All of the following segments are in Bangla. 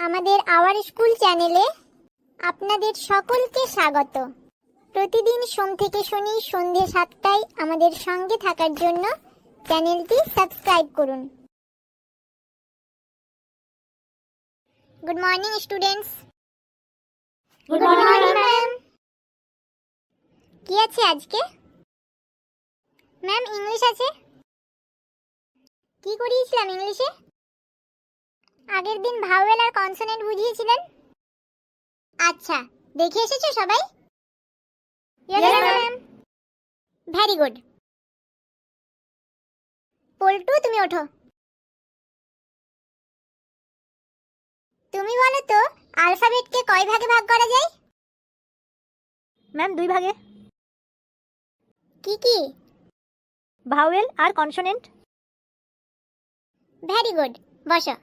আমাদের আওয়ার স্কুল চ্যানেলে আপনাদের সকলকে স্বাগত। প্রতিদিন সোম থেকে শনি সন্ধে সাতটায় আমাদের সঙ্গে থাকার জন্য চ্যানেলটি সাবস্ক্রাইব করুন। Good morning students Good morning, ma'am কি আছে আজকে? ম্যাম ইংলিশ আছে? কি করিয়েছিলাম ইংলিশে আগের দিন ভাওয়েল আর কনসোনেন্ট বুঝিয়েছিলেন? আচ্ছা দেখে এসেছ সবাই. ভেরি গুড পল্টু তুমি ওঠো। তুমি বলো তো আলফাবেটকে কয় ভাগে ভাগ করা যায়? ম্যাম দুই ভাগে। কি কি? ভাওয়েল আর কনসোনেন্ট। ভেরি গুড বসো।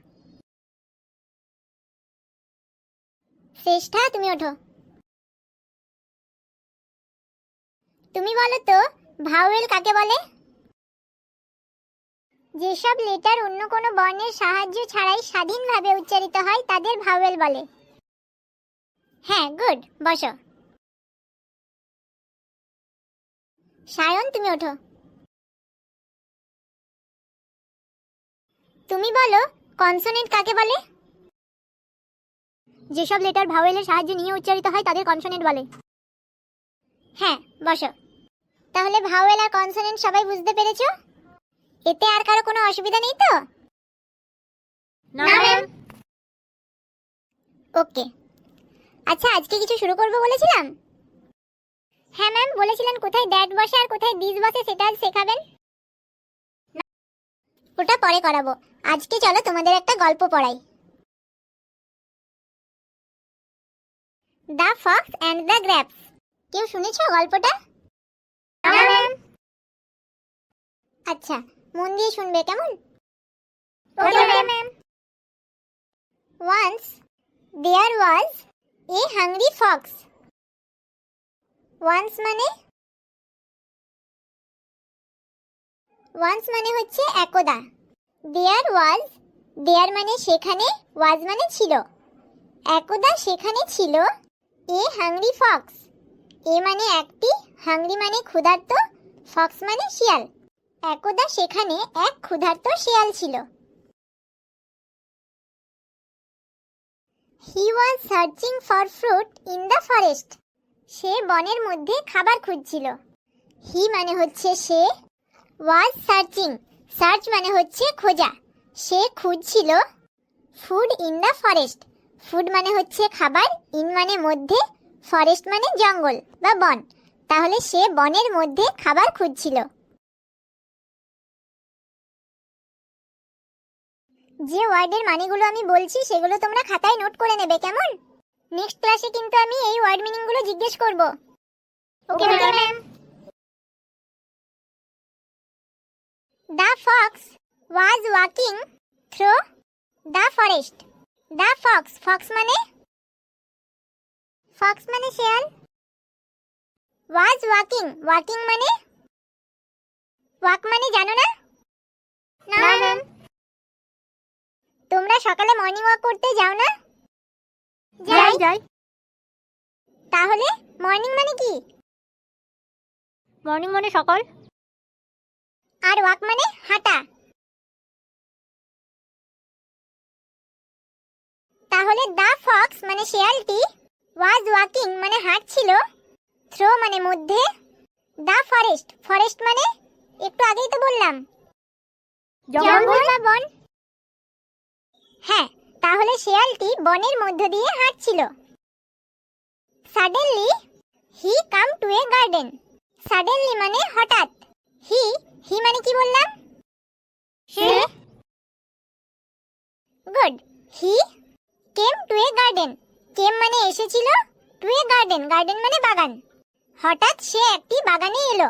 শ্রেষ্ঠা, তুমি ওঠো। তুমি বলো তো, ভাওয়েল কাকে বলে? যেসব লেটার অন্য কোনো বর্ণের সাহায্য ছাড়াই স্বাধীনভাবে উচ্চারিত হয়, তাদের ভাওয়েল বলে। হ্যাঁ গুড, বসো। সায়ন, তুমি ওঠো। তুমি বলো, কনসোনেন্ট কাকে বলে? যেসব লেটার ভাওয়েলের সাহায্যে নিয়ে উচ্চারিত হয় তাদের কনসোনেন্ট বলে। হ্যাঁ বসো। তাহলে ভাওয়েল আর কনসোনেন্ট সবাই বুঝতে পেরেছ? এতে আর কারও কোনো অসুবিধা নেই তো? না ম্যাম ওকে আচ্ছা আজকে কিছু শুরু করব বলেছিলাম? হ্যাঁ ম্যাম বলেছিলেন কোথায় ড্যাট বসে আর কোথায় দিস বসে সেটা আজ শেখাবেন। ওটা পরে করাবো। আজকে চলো তোমাদের একটা গল্প পড়াই। The fox and the grapes কেউ শুনেছ গল্পটা? আচ্ছা মন দিয়ে শুনবে কেমন? Ma'am. Once there was a hungry fox. মানে? Once মানে হচ্ছে একদা। দেয়ার ওয়াজ দেয়ার মানে সেখানে ওয়াজ মানে ছিল। একদা সেখানে ছিল। এ হাংরি ফক্স। এ মানে একটি, হাংরি মানে ক্ষুধার্ত, ফক্স মানে শিয়াল। একদা সেখানে এক ক্ষুধার্ত শিয়াল ছিল। He was searching for fruit in the forest সে বনের মধ্যে খাবার খুঁজছিল। হি মানে হচ্ছে সে। ওয়াজ সার্চিং সার্চ মানে হচ্ছে খোঁজা। সে খুঁজছিল food in the forest food মানে হচ্ছে খাবার ইন মানে মধ্যে ফরেস্ট মানে জঙ্গল বা বন। তাহলে সে বনের মধ্যে খাবার খুঁজছিল। যে ওয়ার্ডের মানেগুলো আমি বলছি সেগুলো তোমরা খাতায় নোট করে নেবে কেমন? নেক্সট ক্লাসে কিন্তু আমি এই ওয়ার্ড মিনিংগুলো জিজ্ঞেস করব। Okay ma'am the fox was walking through the forest the fox fox মানে? ফক্স মানে শেয়াল। ওয়াজ ওয়াকিং ওয়াকিং মানে? ওয়াক মানে জানো না? না, ম্যাম। তোমরা সকালে মর্নিং ওয়াক করতে যাও না? যাই। যাই। তাহলে মর্নিং মানে কি? মর্নিং মানে সকাল। আর ওয়াক মানে হাঁটা। তাহলে দা ফক্স মানে শেয়ালটি ওয়াজ ওয়াকিং মানে হাঁটছিল। থ্রো মানে মধ্যে। দা ফরেস্ট ফরেস্ট মানে একটু আগেই তো বললাম। জঙ্গল? বা বন? হ্যাঁ তাহলে শেয়ালটি বনের মধ্য দিয়ে হাঁটছিল। Suddenly he come to a garden suddenly মানে হঠাৎ। হি হি মানে কি বললাম? সে good he came to a garden came মানে এসেছিল টু এ গার্ডেন গার্ডেন মানে বাগান। হঠাৎ সে একটি বাগানে এলো।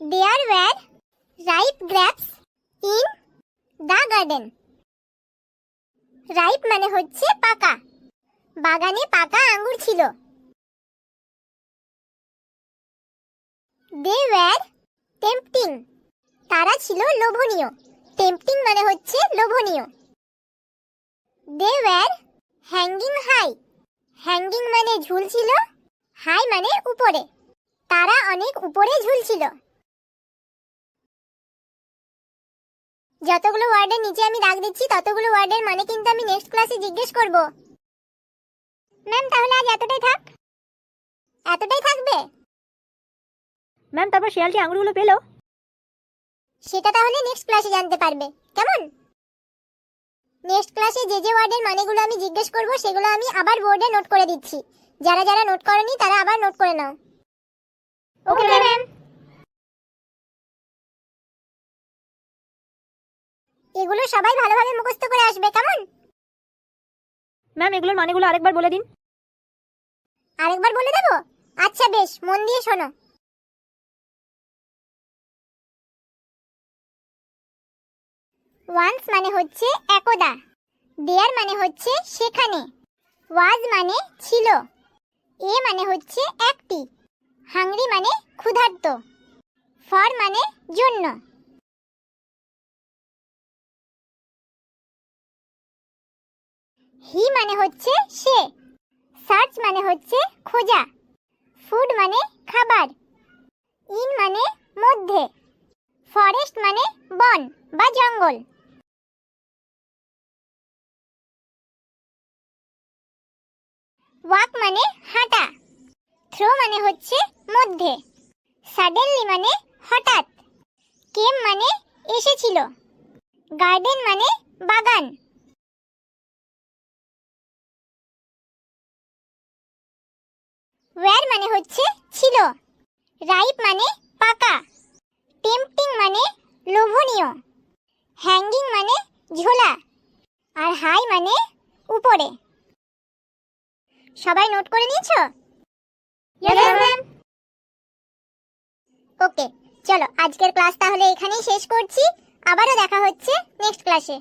There were ripe grapes in the garden ripe মানে হচ্ছে পাকা। বাগানে পাকা আঙ্গুর ছিল। দে ওয়্যার টেম্পটিং তারা ছিল লোভনীয়। টেম্পটিং মানে হচ্ছে লোভনীয়। They were hanging high hanging মানে ঝুলছিল হাই মানে উপরে। তারা অনেক উপরে ঝুলছিল যতগুলো ওয়ার্ডের নিচে আমি দাগ দিচ্ছি, ততগুলো ওয়ার্ডের মানে কিন্তু আমি নেক্সট ক্লাসে জিজ্ঞেস করব। ম্যাম তাহলে আজ এতটাই থাক। এতটাই থাকবে? ম্যাম তারপর শিয়ালটি আঙুরগুলো পেল। সেটা তাহলে নেক্সট ক্লাসে জানতে পারবে। কেমন? নেক্সট ক্লাসে যে যে ওয়ার্ডের মানেগুলো আমি জিজ্ঞেস করব সেগুলো আমি আবার বোর্ডে নোট করে দিচ্ছি। যারা যারা নোট করেনি তারা আবার নোট করে নাও। ওকে ম্যাম এগুলো সবাই ভালোভাবে মুখস্থ করে আসবে কেমন? ম্যাম এগুলোর মানেগুলো আরেকবার বলে দিন। আরেকবার বলে দেবো? আচ্ছা বেশ মন দিয়ে শোনো। ওয়ান্স মানে হচ্ছে একদা। দেয়ার মানে হচ্ছে সেখানে। ওয়াজ মানে ছিল। এ মানে হচ্ছে একটি। হাংরি মানে ক্ষুধার্ত। ফর মানে জন্য। হি মানে হচ্ছে সে। সার্চ মানে হচ্ছে খোঁজা। ফুড মানে খাবার। ইন মানে মধ্যে। ফরেস্ট মানে বন বা জঙ্গল। ওয়াক মানে হাঁটা। থ্রো মানে হচ্ছে মধ্যে। সাডেনলি মানে হঠাৎ। কেম মানে এসেছিল। গার্ডেন মানে বাগান। ওয়্যার মানে হচ্ছে ছিল। রাইপ মানে পাকা। টেম্পটিং মানে লোভনীয়। হ্যাঙ্গিং মানে ঝোলা। আর হাই মানে উপরে। সবাই নোট করে নিয়েছো? ওকে চলো আজকের ক্লাস তাহলে এখানেই শেষ করছি। আবারও দেখা হচ্ছে নেক্সট ক্লাসে